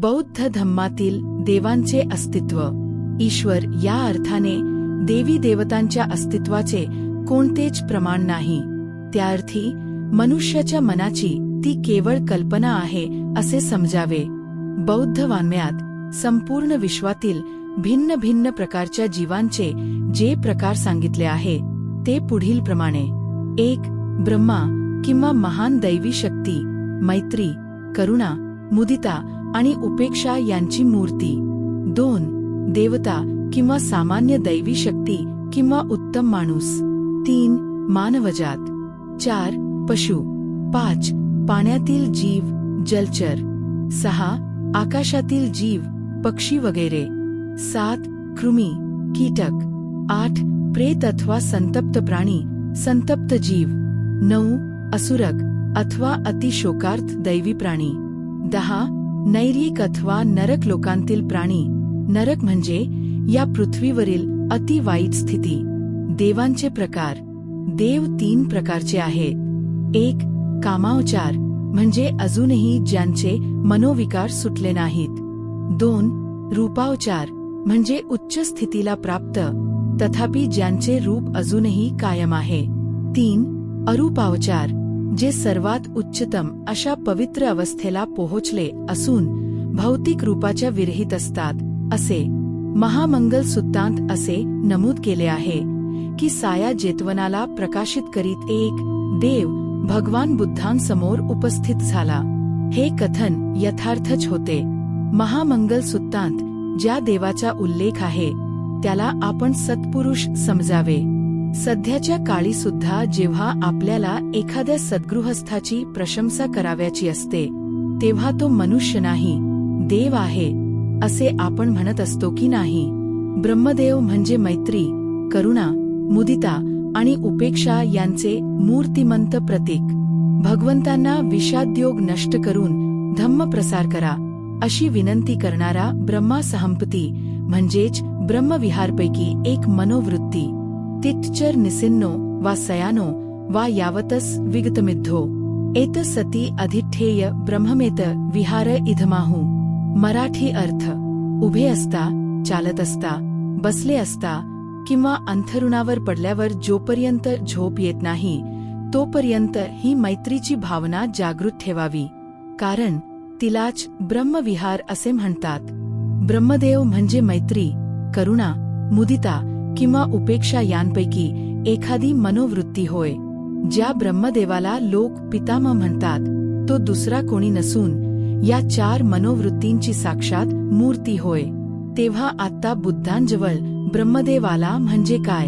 बौद्ध धम्मातील देवांचे अस्तित्व. ईश्वर या अर्थाने देवी देवतांच्या अस्तित्वाचे कोणतेच प्रमाण नाही. त्या अर्थी मनुष्याच्या मनाची ती केवळ कल्पना आहे असे समजावे. बौद्ध वाङ्मयात संपूर्ण विश्वातील भिन्न भिन्न प्रकारच्या जीवांचे जे प्रकार सांगितले आहे ते पुढील प्रमाणे. एक ब्रह्मा किंवा महान दैवी शक्ती मैत्री करुणा मुदिता आणि उपेक्षा यांची मूर्ती. दोन देवता किंवा सामान्य दैवी शक्ती किंवा उत्तम माणूस. तीन मानवजात. चार पशु. पाच पाण्यातील जीव जलचर. सहा आकाशातील जीव पक्षी वगैरे. सात कृमी कीटक. आठ प्रेत अथवा संतप्त प्राणी संतप्त जीव. नऊ असुरक अथवा अतिशोकार्थ दैवी प्राणी. दहा नैरिक अथवा नरक लोकांतील प्राणी. नरक म्हणजे या पृथ्वीवरील अति वाईट स्थिती. देवांचे प्रकार. देव तीन प्रकारचे आहेत. एक कामावचार म्हणजे अजूनही ज्यांचे मनोविकार सुटले नाहीत. दोन रूपावचार म्हणजे उच्च स्थितीला प्राप्त तथापि ज्यांचे रूप अजूनही कायम आहे. तीन अरूपावचार जे सर्वात उच्चतम अशा पवित्र अवस्थेला पोहोचले असून भौतिक रूपाच्या विरहित असतात असे महामंगल सुत्तांत असे नमूद केले आहे की साया जेतवनाला प्रकाशित करीत एक देव भगवान बुद्धांसमोर उपस्थित झाला. हे कथन यथार्थच होते. महामंगल सुत्तांत ज्या देवाचा उल्लेख आहे त्याला आपण सत्पुरुष समजावे. सध्याच्या काळी सुद्धा जेव्हा आपल्याला एखाद्या सद्गृहस्थाची प्रशंसा कराव्याची असते तेव्हा तो मनुष्य नाही देव आहे असे आपण म्हणत असतो की नाही. ब्रह्मदेव म्हणजे मैत्री करुणा मुदिता आणि उपेक्षा यांचे मूर्तिमंत प्रतीक. भगवंतांना विषाद्योग नष्ट करून धम्म प्रसार करा अशी विनंती करणारा ब्रह्मा सहंपती म्हणजेच ब्रह्मविहारपैकी एक मनोवृत्ती. तिच्चर निसिन्नो वा सयानो वा यावतस विगतमिद्धो। एत सती अधिठेय ब्रह्ममेत विहार इधमाहू। मराठी अर्थ उभे असता चालत असता बसले असता किंवा अंथरुणावर पडल्यावर जोपर्यंत झोप येत नाही तोपर्यंत ही मैत्रीची भावना जागृत ठेवावी. कारण तिलाच ब्रह्मविहार असे म्हणतात. ब्रह्मदेव म्हणजे मैत्री करुणा मुदिता किंवा उपेक्षा यांपैकी एखादी मनोवृत्ती होय ज्या ब्रह्मदेवाला लोक पितामह म्हणतात तो दुसरा कोणी नसून या चार मनोवृत्तींची साक्षात मूर्ती होय. तेव्हा आत्ता बुद्धांजवळ ब्रह्मदेवाला म्हणजे काय?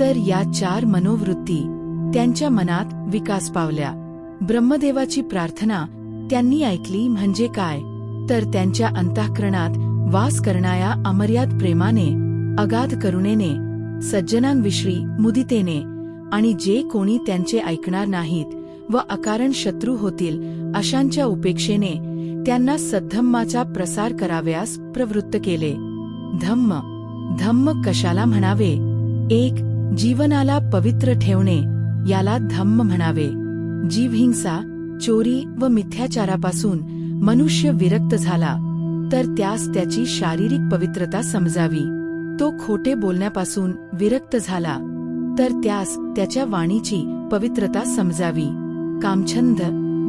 तर या चार मनोवृत्ती त्यांच्या मनात विकास पावल्या. ब्रह्मदेवाची प्रार्थना त्यांनी ऐकली म्हणजे काय? तर त्यांच्या अंतःकरणात वास करणाया अमर्याद प्रेमाने अगाध करुणेने सज्जनांविषयी मुदितेने आणि जे कोणी त्यांचे ऐकणार नाहीत व अकारण शत्रू होतील अशांच्या उपेक्षेने त्यांना सद्धम्माचा प्रसार कराव्यास प्रवृत्त केले. धम्म. धम्म कशाला म्हणावे? एक जीवनाला पवित्र ठेवणे याला धम्म म्हणावे. जीवहिंसा चोरी व मिथ्याचारापासून मनुष्य विरक्त झाला तर त्यास त्याची शारीरिक पवित्रता समजावी. तो खोटे बोलण्यापासून विरक्त झाला तर त्यास त्याच्या वाणीची पवित्रता समजावी. कामछंद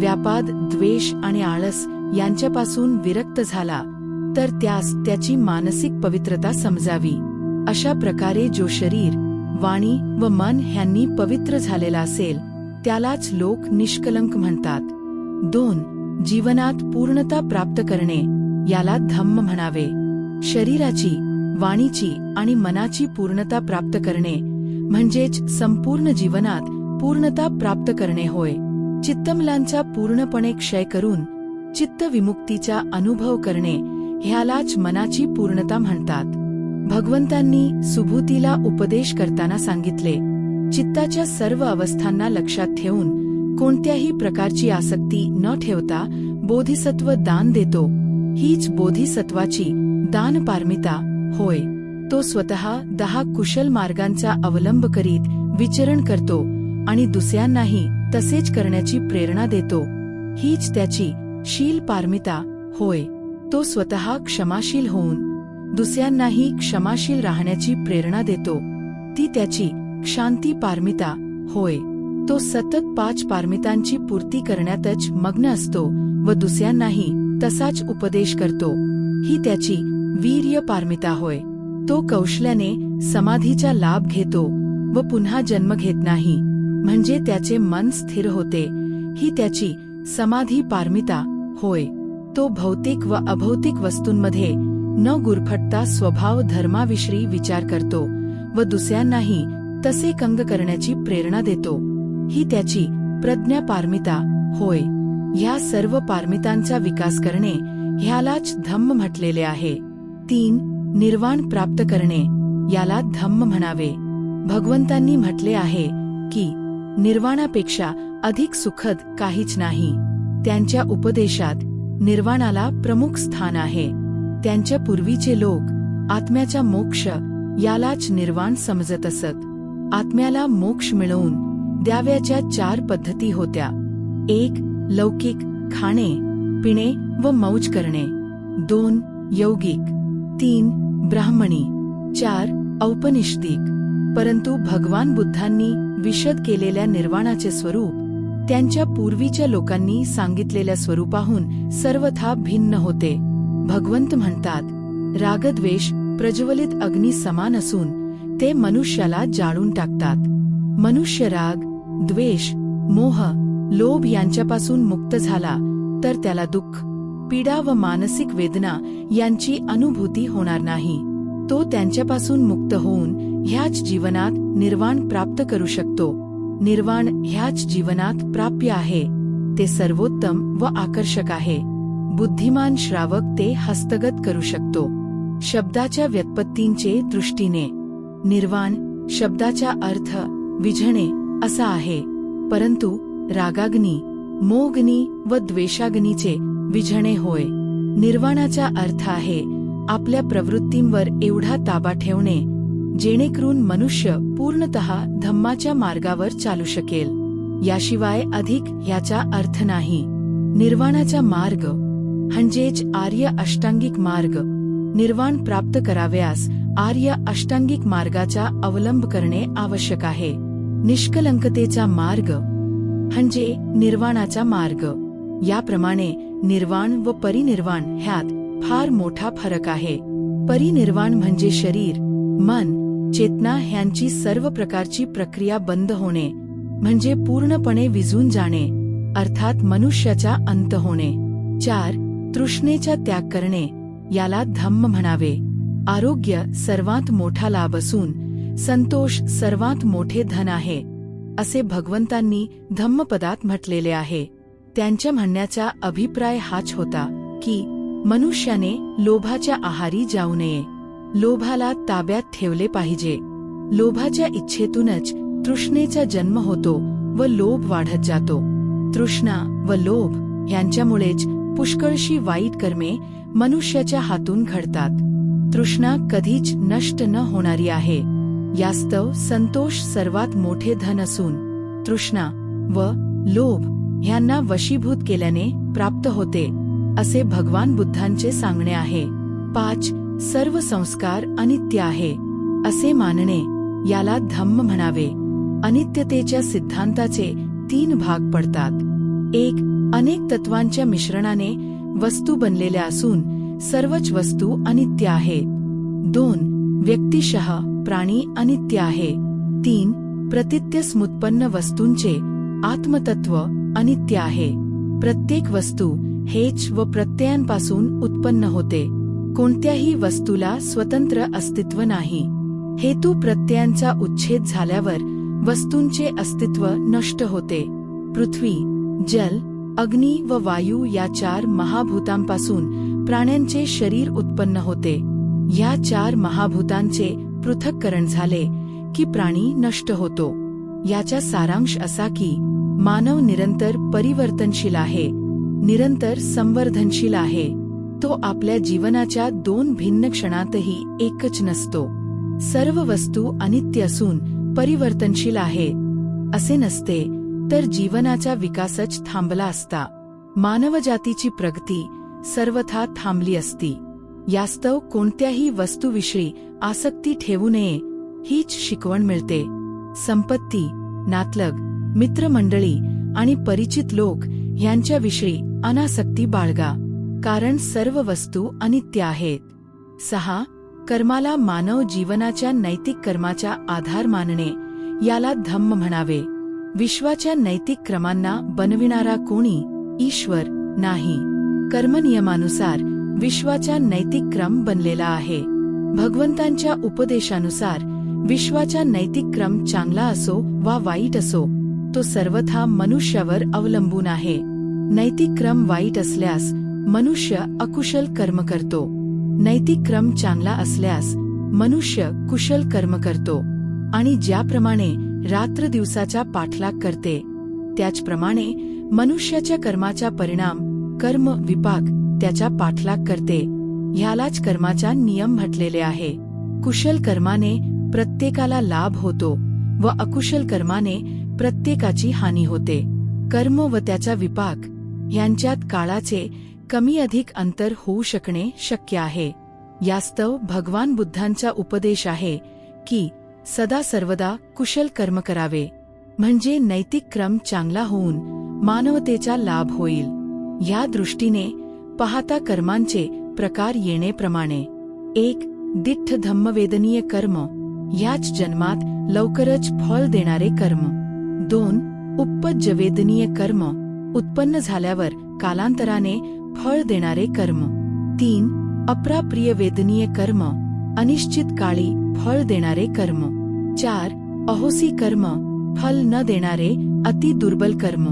व्यापाद द्वेष आणि आळस यांच्यापासून विरक्त झाला तर त्यास त्याची मानसिक पवित्रता समजावी. अशा प्रकारे जो शरीर वाणी व मन ह्यांनी पवित्र झालेला असेल त्यालाच लोक निष्कलंक म्हणतात. दोन जीवनात पूर्णता प्राप्त करणे याला धम्म म्हणावे. शरीराची वाणीची आणि मनाची पूर्णता प्राप्त करणे म्हणजेच संपूर्ण जीवनात पूर्णता प्राप्त करणे होय. चित्तमलांचा पूर्णपणे क्षय करून चित्तविमुक्तीचा अनुभव करणे ह्यालाच मनाची पूर्णता म्हणतात. भगवंतांनी सुभूतीला उपदेश करताना सांगितले चित्ताच्या सर्व अवस्थांना लक्षात ठेवून कोणत्याही प्रकारची आसक्ती न ठेवता बोधिसत्व दान देतो. हीच बोधिसत्वाची दान पारमिता होय तो स्वतः दहा कुशल मार्गांचा अवलंब करीत विचरण करतो आणि दुसऱ्यांनाही तसेच करण्याची प्रेरणा देतो. हीच त्याची शील पारमिता होय तो स्वतः क्षमाशील होऊन दुसऱ्यांनाही क्षमाशील राहण्याची प्रेरणा देतो. ती त्याची शांती पारमिता होय तो सतत पाच पारमितांची पूर्ती करण्यातच मग्न असतो व दुसऱ्यांनाही तसाच उपदेश करतो. ही त्याची वीर्य पारमिता होय. तो कौशल्याने समाधीचा लाभ घेतो व पुन्हा जन्म घेत नाही. म्हणजे त्याचे मन स्थिर होते. ही त्याची समाधी पारमिता होय. तो भौतिक व अभौतिक वस्तूंमध्ये न गुरफटता स्वभाव धर्माविषयी विचार करतो व दुसऱ्यांनाही तसे कंग करण्याची प्रेरणा देतो. ही त्याची प्रज्ञा पारमिता होय. ह्या सर्व पारमितांचा विकास करणे ह्यालाच धम्म म्हटलेले आहे. तीन निर्वाण प्राप्त करणे याला धम्म म्हणावे. भगवंतांनी म्हटले आहे की निर्वाणापेक्षा अधिक सुखद काहीच नाही. त्यांच्या उपदेशात निर्वाणाला प्रमुख स्थान आहे. त्यांच्या पूर्वीचे लोक आत्म्याचा मोक्ष यालाच निर्वाण समजत असत. आत्म्याला मोक्ष मिळवून द्याव्याच्या चार पद्धती होत्या. एक लौकिक खाणे पिणे व मौज करणे. दोन यौगिक तीन ब्राह्मणी चार औपनिषदिक. परंतु भगवान बुद्धांनी विशद केलेल्या निर्वाणाचे स्वरूप त्यांच्या पूर्वीच्या लोकांनी सांगितलेल्या स्वरूपाहून सर्वथा भिन्न होते. भगवंत म्हणतात रागद्वेष प्रज्वलित अग्नी समान असून ते मनुष्याला जाळून टाकतात. मनुष्य राग द्वेष मोह लोभ यांच्यापासून मुक्त झाला तर त्याला दुःख पीडा व मानसिक वेदना यांची अनुभूती होणार नाही. तो त्यांच्यापासून मुक्त होऊन ह्याच जीवनात निर्वाण प्राप्त करू शकतो. निर्वाण ह्याच जीवनात प्राप्य आहे. ते सर्वोत्तम व आकर्षक आहे. बुद्धिमान श्रावक ते हस्तगत करू शकतो. शब्दाच्या व्युत्पत्तींचे दृष्टीने. निर्वाण शब्दाचा अर्थ विझणे असा आहे. परंतु रागाग्नी मोगनी व द्वेषाग्नीचे विझणे होय. निर्वाणाचा अर्थ आहे आपल्या प्रवृत्तींवर एवढा ताबा ठेवणे जेणेकरून मनुष्य पूर्णतः धम्माच्या मार्गावर चालू शकेल. याशिवाय अधिक ह्याचा अर्थ नाही. निर्वाणाचा मार्ग म्हणजेच आर्य अष्टांगिक मार्ग. निर्वाण प्राप्त कराव्यास आर्य अष्टांगिक मार्गाचा अवलंब करणे आवश्यक आहे. निष्कलंकतेचा मार्ग म्हणजे निर्वाणाचा मार्ग. याप्रमाणे निर्वाण व परिनिर्वाण ह्यात फार मोठा फरक आहे. परिनिर्वाण म्हणजे शरीर मन चेतना ह्यांची सर्व प्रकारची प्रक्रिया बंद होणे म्हणजे पूर्णपणे विझून जाणे अर्थात मनुष्याचा अंत होणे. चार तृष्णेचा त्याग करणे याला धम्म म्हणावे. आरोग्य सर्वात मोठा लाभ असून संतोष सर्वात मोठे धन आहे असे भगवंतांनी धम्मपदात म्हटलेले आहे. त्यांच्या म्हणण्याचा अभिप्राय हाच होता की मनुष्याने लोभाच्या आहारी जाऊ नये. लोभाला ताब्यात ठेवले पाहिजे. लोभाच्या इच्छेतूनच तृष्णेचा जन्म होतो व लोभ वाढत जातो. तृष्णा व लोभ यांच्यामुळेच पुष्कळशी वाईट कर्मे मनुष्याच्या हातून घडतात. तृष्णा कधीच नष्ट न होणारी आहे. यास्तव संतोष सर्वात मोठे धन असून तृष्णा व लोभ ह्यांना वशीभूत केल्याने प्राप्त होते असे भगवान बुद्धांचे सांगणे आहे. पाच सर्व संस्कार अनित्य आहे असे मानणे याला धम्म म्हणावे. अनित्यतेच्या सिद्धांताचे तीन भाग पडतात. एक अनेक तत्वांच्या मिश्रणाने वस्तू बनलेल्या असून सर्वच वस्तू अनित्य आहेत. दोन व्यक्तिशः प्राणी अनित्य आहे. तीन प्रतित्य स्मुत्पन्न वस्तूंचे आत्मतत्व अनित्य आहे. प्रत्येक वस्तू हेच व प्रत्ययांपासून उत्पन्न होते. कोणत्याही वस्तूला स्वतंत्र अस्तित्व नाही. हेतू प्रत्ययांचा उच्छेद झाल्यावर वस्तूंचे अस्तित्व नष्ट होते. पृथ्वी जल अग्नी व वायू या चार महाभूतांपासून प्राण्यांचे शरीर उत्पन्न होते. या चार महाभूतांचे पृथक्करण झाले की प्राणी नष्ट होतो. याचा सारांश असा की मानव निरंतर परिवर्तनशील आहे निरंतर संवर्धनशील आहे. तो आपल्या जीवनाच्या दोन भिन्न क्षणातही एकच नसतो. सर्व वस्तू अनित्य असून परिवर्तनशील आहे. असे नसते तर जीवनाचा विकासच थांबला असता. मानवजातीची प्रगती सर्वथा थांबली असती. यास्तव कोणत्याही वस्तूविषयी आसक्ती ठेवू नये हीच शिकवण मिळते. संपत्ती नातलग मित्रमंडळी आणि परिचित लोक यांच्याविषयी अनासक्ती बाळगा कारण सर्व वस्तू अनित्य आहेत. सहा कर्माला मानव जीवनाच्या नैतिक कर्माचा आधार मानणे याला धम्म म्हणावे. विश्वाच्या नैतिक क्रमांना बनविणारा कोणी ईश्वर नाही. कर्मनियमानुसार विश्वाचा नैतिक क्रम बनलेला आहे. भगवंतांच्या उपदेशानुसार विश्वाचा नैतिक क्रम चांगला असो वा वाईट असो तो सर्वथा मनुष्यावर अवलंबून आहे. नैतिक क्रम वाईट असल्यास मनुष्य अकुशल कर्म करतो. नैतिक क्रम चांगला असल्यास मनुष्य कुशल कर्म करतो. आणि ज्याप्रमाणे रात्र दिवसाचा पाठलाग करते त्याचप्रमाणे मनुष्याच्या कर्माचा परिणाम कर्म विपाक त्याचा पाठलाग करते. ह्यालाच कर्माचा नियम म्हटलेले आहे. कुशल कर्माने प्रत्येकाला लाभ होतो व अकुशल कर्माने प्रत्येकाची हानी होते. कर्म व त्याचा विपाक यांच्यात काळाचे कमी अधिक अंतर होऊ शकणे शक्य आहे. यास्तव भगवान बुद्धांचा उपदेश आहे की सदा सर्वदा कुशल कर्म करावे. म्हणजे नैतिक क्रम चांगला होऊन मानवतेचा लाभ होईल. या दृष्टीने पाहता कर्मांचे प्रकार येणेप्रमाणे एक दिठ्ठ धम्मवेदनीय कर्म. याच जन्मात लवकरच फळ देणारे कर्म. दोन उपज्जवेदनीय कर्म उत्पन्न झाल्यावर कालांतराने फळ देणारे कर्म. तीन अप्राप्रिय वेदनीय कर्म अनिश्चित काळी फळ देणारे कर्म. चार अहोसी कर्म फल न देणारे अति दुर्बल कर्म.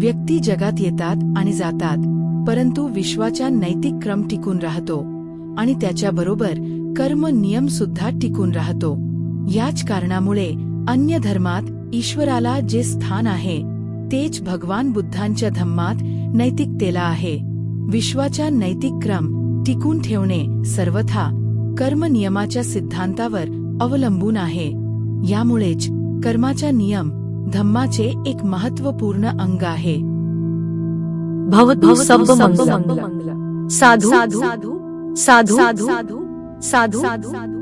व्यक्ती जगात येतात आणि जातात परंतु विश्वाचा नैतिक क्रम टिकून राहतो आणि त्याच्याबरोबर कर्म नियम सुद्धा टिकून राहतो. याच कारणामुळे अन्य धर्मात ईश्वराला जे स्थान आहे तेच भगवान बुद्धांच्या धम्मात नैतिकतेला आहे विश्वाचा नैतिक क्रम टिकून ठेवणे सर्वथा कर्म नियमाच्या सिद्धांतावर अवलंबून आहे यामुळेच कर्माचा नियम धम्माचे एक महत्त्वपूर्ण अंग आहे भवतु सब मंगल साधु साधु साधु साधु साधु साधु